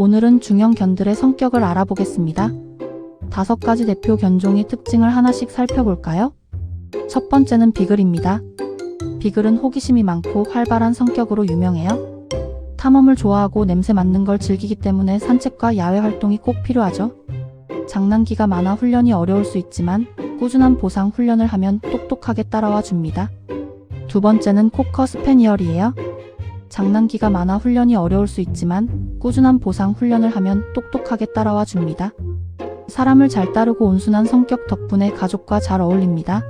오늘은 중형 견들의 성격을 알아보겠습니다. 다섯 가지 대표 견종의 특징을 하나씩 살펴볼까요? 첫 번째는 비글입니다. 비글은 호기심이 많고 활발한 성격으로 유명해요. 탐험을 좋아하고 냄새 맡는 걸 즐기기 때문에 산책과 야외 활동이 꼭 필요하죠. 장난기가 많아 훈련이 어려울 수 있지만 꾸준한 보상 훈련을 하면 똑똑하게 따라와 줍니다. 두 번째는 코커 스페니얼이에요. 장난기가 많아 훈련이 어려울 수 있지만 꾸준한 보상 훈련을 하면 똑똑하게 따라와 줍니다. 사람을 잘 따르고 온순한 성격 덕분에 가족과 잘 어울립니다.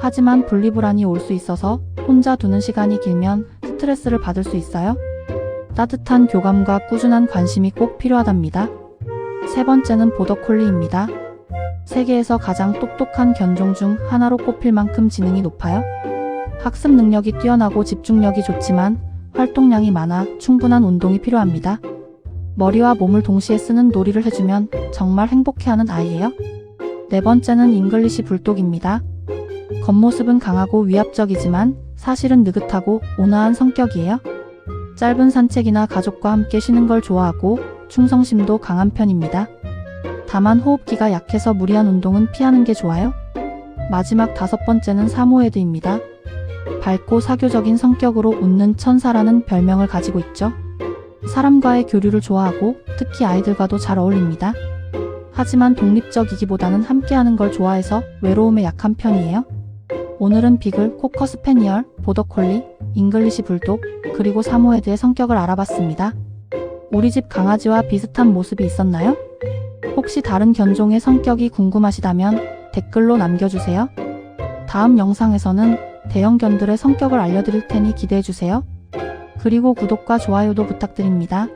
하지만 분리불안이 올 수 있어서 혼자 두는 시간이 길면 스트레스를 받을 수 있어요. 따뜻한 교감과 꾸준한 관심이 꼭 필요하답니다. 세 번째는 보더콜리입니다. 세계에서 가장 똑똑한 견종 중 하나로 꼽힐 만큼 지능이 높아요. 학습 능력이 뛰어나고 집중력이 좋지만 활동량이 많아 충분한 운동이 필요합니다. 머리와 몸을 동시에 쓰는 놀이를 해주면 정말 행복해하는 아이예요. 네 번째는 잉글리시 불독입니다. 겉모습은 강하고 위압적이지만 사실은 느긋하고 온화한 성격이에요. 짧은 산책이나 가족과 함께 쉬는 걸 좋아하고 충성심도 강한 편입니다. 다만 호흡기가 약해서 무리한 운동은 피하는 게 좋아요. 마지막 다섯 번째는 사모예드입니다. 밝고 사교적인 성격으로 웃는 천사라는 별명을 가지고 있죠. 사람과의 교류를 좋아하고 특히 아이들과도 잘 어울립니다. 하지만 독립적이기보다는 함께하는 걸 좋아해서 외로움에 약한 편이에요. 오늘은 비글, 코커 스페니얼, 보더콜리, 잉글리시 불독, 그리고 사모예드의 성격을 알아봤습니다. 우리 집 강아지와 비슷한 모습이 있었나요? 혹시 다른 견종의 성격이 궁금하시다면 댓글로 남겨주세요. 다음 영상에서는 대형견들의 성격을 알려드릴 테니 기대해주세요. 그리고 구독과 좋아요도 부탁드립니다.